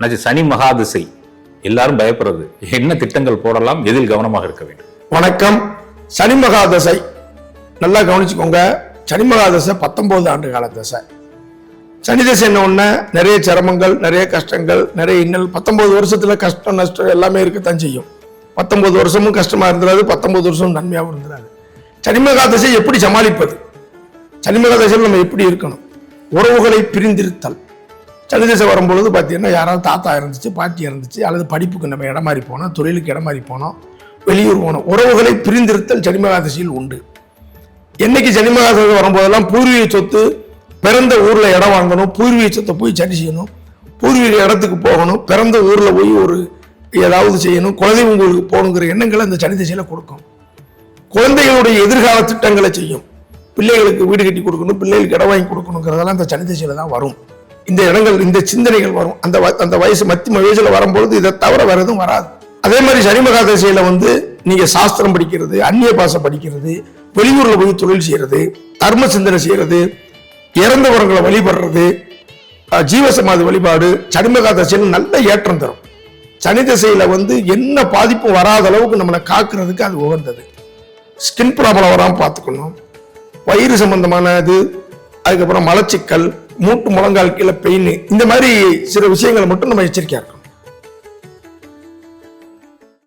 நச்சு சனி மகாதிசை. எல்லாரும் பயப்படுறது. என்ன திட்டங்கள் போடலாம் எதில் கவனமாக இருக்க வேண்டும்? வணக்கம். சனி மகாதசை. நல்லா கவனிச்சுக்கோங்க. சனி மகாதசை பத்தொன்பது ஆண்டு கால தசை. சனி தசை என்ன ஒன்று நிறைய சிரமங்கள் நிறைய கஷ்டங்கள் நிறைய இன்னல். பத்தொன்பது வருஷத்தில் கஷ்டம் நஷ்டம் எல்லாமே இருக்கத்தான் செய்யும். பத்தொன்பது வருஷமும் கஷ்டமாக இருந்துடாது பத்தொன்பது வருஷமும் நன்மையாகவும் இருந்துடாது சனி எப்படி சமாளிப்பது? சனிமகாதசையில் நம்ம எப்படி இருக்கணும்? உறவுகளை பிரிந்திருத்தல். சனி வரும்பொழுது பார்த்தீங்கன்னா யாராவது தாத்தா இருந்துச்சு பாட்டி இருந்துச்சு அல்லது படிப்புக்கு நம்ம இடம் மாறி போனோம் தொழிலுக்கு இடம் மாறி போனோம் வெளியூர் போனோம் உறவுகளை பிரிந்திருத்தல் சனிமகாதசியில் உண்டு. என்னைக்கு சனிமகாதசி வரும்போதெல்லாம் பூர்வீக சொத்து பிறந்த ஊரில் இடம் வாங்கணும் பூர்வீக சொத்தை போய் சரி செய்யணும் பூர்வீக இடத்துக்கு போகணும் பிறந்த ஊரில் போய் ஒரு ஏதாவது செய்யணும் குலதெய்வம் கோயிலுக்கு போகணுங்கிற எண்ணங்களை அந்த சனிதசையில் கொடுக்கும். குழந்தைகளுடைய எதிர்கால திட்டங்களை செய்யும். பிள்ளைகளுக்கு வீடு கட்டி கொடுக்கணும் பிள்ளைகளுக்கு இடம் வாங்கி கொடுக்கணுங்கிறதெல்லாம் இந்த சனிதசையில் தான் வரும். இந்த இடங்கள் இந்த சிந்தனைகள் வரும். அந்த வ- அந்த வயசு மத்திய வயசுல வரும்பொழுது இதை தவிர வேற எதுவும் வராது. அதே மாதிரி சனி மகாதசையில வந்து நீங்க சாஸ்திரம் படிக்கிறது அந்நிய பாஷை படிக்கிறது வெளியூர்ல போய் தொழில் செய்யறது தர்ம சிந்தனை செய்யறது இறந்தவர்களை வழிபடுறது ஜீவசமாதி வழிபாடு சனிமகா மகாதசையில் நல்ல ஏற்றம் தரும். சனி திசையில வந்து என்ன பாதிப்பும் வராத அளவுக்கு நம்மளை காக்குறதுக்கு அது உகந்தது. ஸ்கின் ப்ராப்ளம் வராமல் பார்த்துக்கணும். வயிறு சம்பந்தமான இது அதுக்கப்புறம் மலச்சிக்கல் மூட்டு முழங்கால் கீழே பெயின் இந்த மாதிரி சில விஷயங்களை மட்டும் நம்ம எச்சரிக்கையா இருக்கணும்.